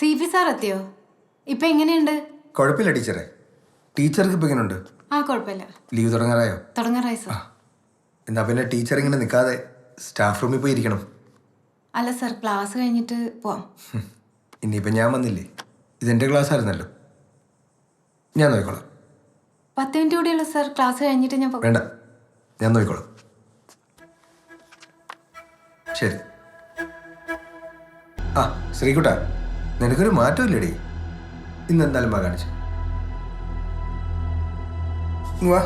C P sir എത്തിയോ? ഇപ്പൊ എങ്ങനെയുണ്ട്? കുഴപ്പമില്ല ടീച്ചറെ. ടീച്ചർക്ക് ഇപ്പൊ എങ്ങനെയുണ്ട് ആ കുഴപ്പമില്ല ലീവ് തുടങ്ങാറായോ? തുടങ്ങാറായി സാർ. എന്നാ പിന്നെ ടീച്ചർ ഇങ്ങനെ നിൽക്കാതെ സ്റ്റാഫ് റൂമിൽ പോയി ഇരിക്കണം. അല്ല സാർ ക്ലാസ് കഴിഞ്ഞിട്ട് പോവാം. ഇനിയിപ്പോ ഞാൻ വന്നില്ലേ? ഇതെന്റെ ക്ലാസ് ആയിരുന്നല്ലോ ഞാൻ നോക്കിക്കോളാം. പത്ത് മിനിറ്റ് കൂടിയുള്ളൂ സാർ. ക്ലാസ് കഴിഞ്ഞിട്ട് ഞാൻ പോ- വേണ്ട. ഞാൻ നോക്കിക്കോളാം. ശരി. ആ ശ്രീകുട്ട. നിനക്കൊരു മാറ്റമില്ലടി ഇന്ന് എന്തായാലും വാ കാണിച്ചു വാ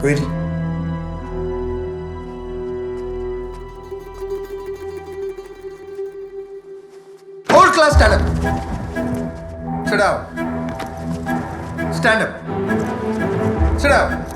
പോയി class stand up. Sit down. Stand up. Sit down.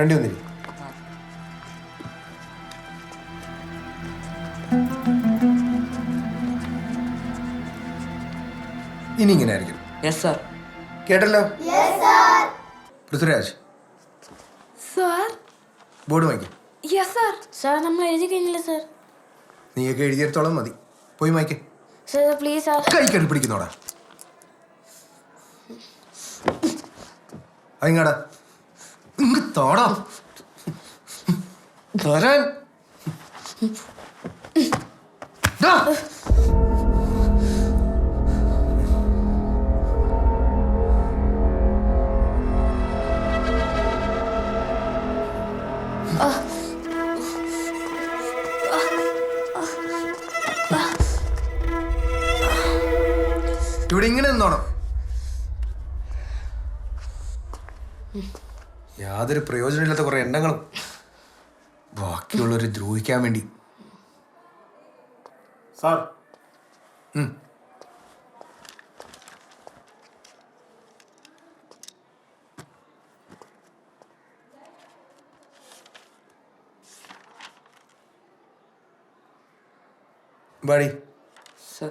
Front ഒന്നിരി ഇനി ഇങ്ങനെ ആയിരിക്കും യെസ് സാർ കേട്ടല്ലോ പൃഥ്വിരാജ്. സാർ ബോർഡ് വാങ്ങിക്കും യെസ് സാർ സാർ നമ്മൾ എഴുതി കഴിഞ്ഞില്ല സാർ നീയൊക്കെ എഴുതിയെടുത്തോളം മതി. പോയി മായ്ക്ക് സാർ പ്ലീസ് സാർ കൈ കടി പിടിക്കുന്നോടാ. അതിങ്ങാടാ ഇങ്ങ് തോടാ. വരാൻ. ഇവിടെ ഇങ്ങനെ നിന്നോണം. യാതൊരു പ്രയോജനമില്ലാത്ത കുറെ എണ്ണങ്ങളും ബാക്കിയുള്ളവരെ ദ്രോഹിക്കാൻ വേണ്ടി. സാർ. ബാഡി സാർ.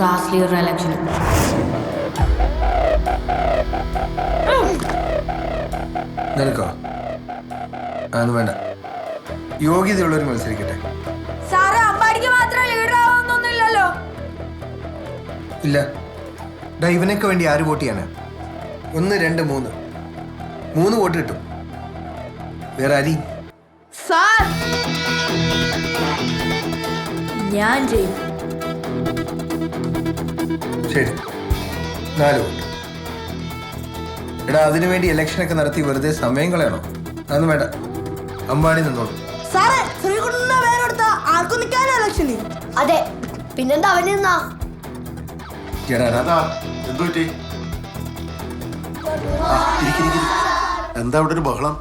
ലീഡർ ഇലക്ഷന് നിനക്കോ? അതൊന്നും വേണ്ട. യോഗ്യതയുള്ളവർ മത്സരിക്കട്ടെ. സാറ് അമ്പാടിക്ക് മാത്രം ലീഡർ ആവുന്നൊന്നുമില്ലല്ലോ ഇല്ല. ഡാ ഇവനൊക്കെ വേണ്ടി ആര് വോട്ട് ചെയ്യാനാ? ഒന്ന് രണ്ട് മൂന്ന്. മൂന്ന് വോട്ട് കിട്ടും. വേറെ അരി സാർ! ഞാൻ ചെയ്യും ശരി നാല് വോട്ട്. എടാ അതിനു വേണ്ടി ഇലക്ഷനൊക്കെ നടത്തി വെറുതെ സമയം കളയണോ? അതൊന്നും വേണ്ട. അമ്പാടി നിന്നോളൂ. സാറേ ശ്രീകുട്ടന്റെ പേരെടുത്ത ആർക്കും നിൽക്കാനാ ഇലക്ഷന് അതെ പിന്നെന്താ നിന്നാ? എടാ, എന്താ ഇവിടെ ഒരു ബഹളം?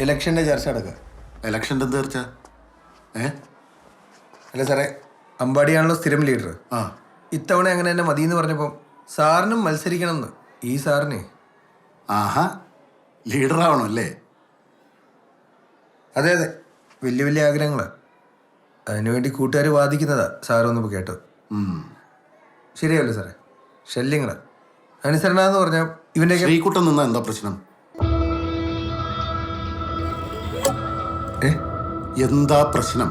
ഇലക്ഷന്റെ ചർച്ച നടക്കുക ഇലക്ഷന്റെ ചർച്ച? തീർച്ച ഏ? അല്ല സാറേ അമ്പാടിയാണല്ലോ സ്ഥിരം ലീഡർ ആ. ഇത്തവണ അങ്ങനെ എന്നെ മതി എന്ന് പറഞ്ഞപ്പം സാറിനും മത്സരിക്കണം എന്ന് ഈ സാറിനെ. ആഹാ ലീഡർ ആവണം അല്ലേ? അതെ അതെ. വലിയ വലിയ ആഗ്രഹങ്ങളാണ് അതിനുവേണ്ടി കൂട്ടുകാർ വാദിക്കുന്നതാ സാറൊന്നിപ്പോൾ കേട്ടത്. ഉം. ശരിയല്ലേ സാറേ? ശല്യങ്ങളാ. അനുസരണ എന്ന് പറഞ്ഞാൽ ഇവന്റെയൊക്കെ ശ്രീകുട്ടൻ നിന്നാ എന്താ പ്രശ്നം? എന്താ പ്രശ്നം?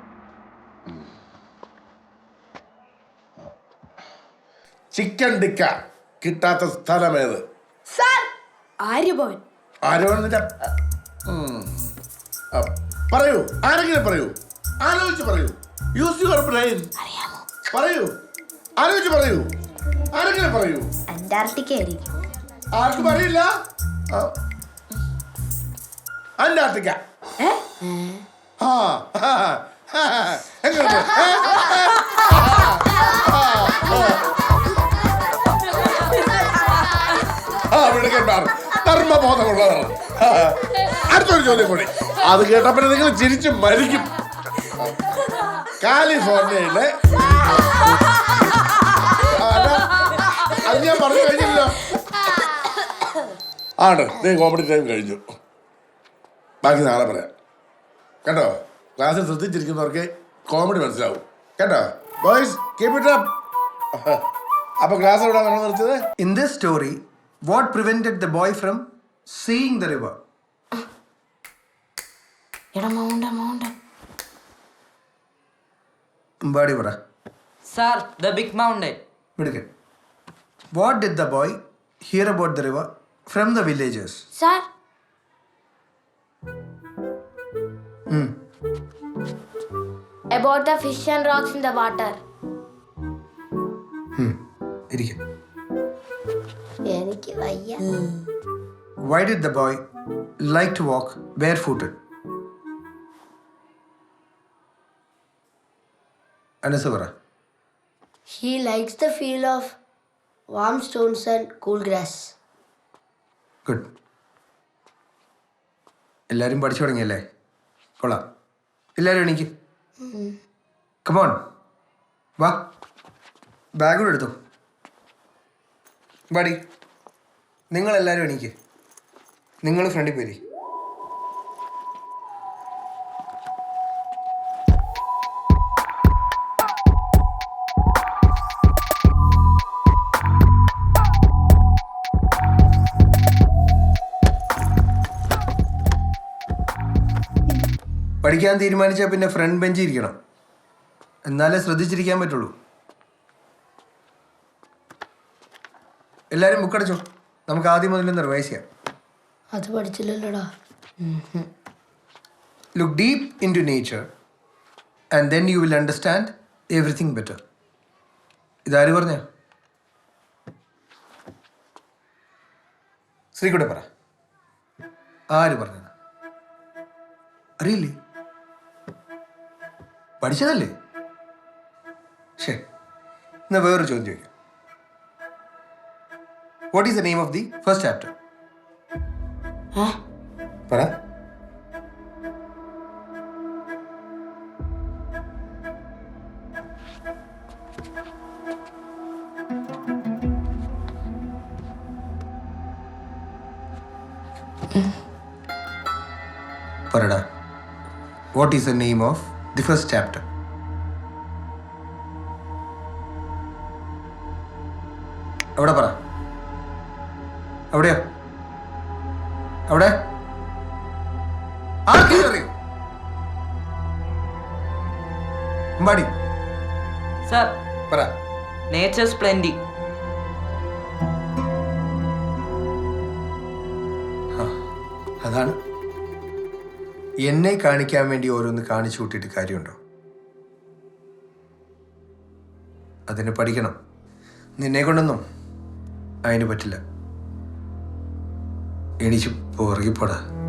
Chicken tikka കിട്ടാത്ത സ്ഥലമേത്? സാർ ആര്യഭവൻ പറയൂ ആരെങ്കിലും പറയൂ. ആലോചിച്ച് പറയൂ. Use your brain. പറയൂ. ആലോചിച്ച് പറയൂ. ആരെങ്കിലും പറയൂ. അന്റാർട്ടിക്ക ആയിരിക്കും. ആർക്കും അറിയില്ല. അന്റാർട്ടിക്ക. ആ. ആ, വിളിക്കണ്ടാണ് ധർമ്മബോധമുള്ളവർ അടുത്തൊരു ചോദ്യം കൂടി. അത് കേട്ടപ്പോൾ നിങ്ങൾ ചിരിച്ച് മരിക്കും. കാലിഫോർണിയയിലെ അത് ഞാൻ പറഞ്ഞു കഴിഞ്ഞില്ലല്ലോ. ആണ്. നീ കോമഡി ടൈം കഴിഞ്ഞു. ബാക്കി നാളെ പറയാം. കേട്ടോ? ക്ലാസ്സിൽ ശ്രദ്ധിച്ചിരിക്കുന്നവർക്ക് കോമഡി മനസ്സിലാവും. കേട്ടോ? ബോയ്സ് കീപ് ഇറ്റ് അപ്പ് അപ്പൊ ക്ലാസ് എവിടെ നമ്മൾ നിർത്തിയത്? In this story What prevented the boy from seeing the river എടാ മൗണ്ട മൗണ്ട ബാടി പറ സാർ ദ ബിഗ് മൗണ്ടൻ മിടുക്കൻ what did the boy hear about the river from the villagers sir about the fish and rocks in the water. ഇരിക്കും എനിക്ക് വയ്യ. Why did the boy like to walk barefooted Anas പറ. He likes the feel of warm stones and cool grass. Good എല്ലാവരും പഠിച്ചു തുടങ്ങിയല്ലേ? കൊള്ളാം. എല്ലാവരും എണീക്ക്. Come on വാ. ബാഗ് കൂടെ എടുത്തു. ബാടി നിങ്ങൾ എല്ലാവരും എണീക്ക്. നിങ്ങൾ ഫ്രണ്ടിൽ പോരി പഠിക്കാൻ തീരുമാനിച്ചാൽ പിന്നെ ഫ്രണ്ട് ബെഞ്ചിൽ ഇരിക്കണം. എന്നാലേ ശ്രദ്ധിച്ചിരിക്കാൻ പറ്റുള്ളൂ. എല്ലാവരും അടിച്ചോ. നമുക്ക് ആദ്യം മുതൽ റിവൈസ് ചെയ്യാം. അത് പഠിച്ചില്ലല്ലോടാ. Look deep into nature and then you will understand everything better ഇതാര് പറഞ്ഞ? ശ്രീകുടെ പറ. ആര് പറഞ്ഞത്? അറിയില്ലേ? പഠിച്ചതല്ലേ? ശരി എന്നാ വേറൊരു ചോദ്യം ചോദിക്കാം. what is the name of the first chapter പറ പറടാ what is the name of the first chapter അവിടെ പറ Ambadi sir. പറ. Nature splendid. അതാണ്. എന്നെ കാണിക്കാൻ വേണ്ടി ഓരോന്ന് കാണിച്ചു കൂട്ടിയിട്ട് കാര്യമുണ്ടോ? അതിന് പഠിക്കണം. നിന്നെ കൊണ്ടൊന്നും അതിന് പറ്റില്ല. എണീച്ച് പുറകിപ്പോടാ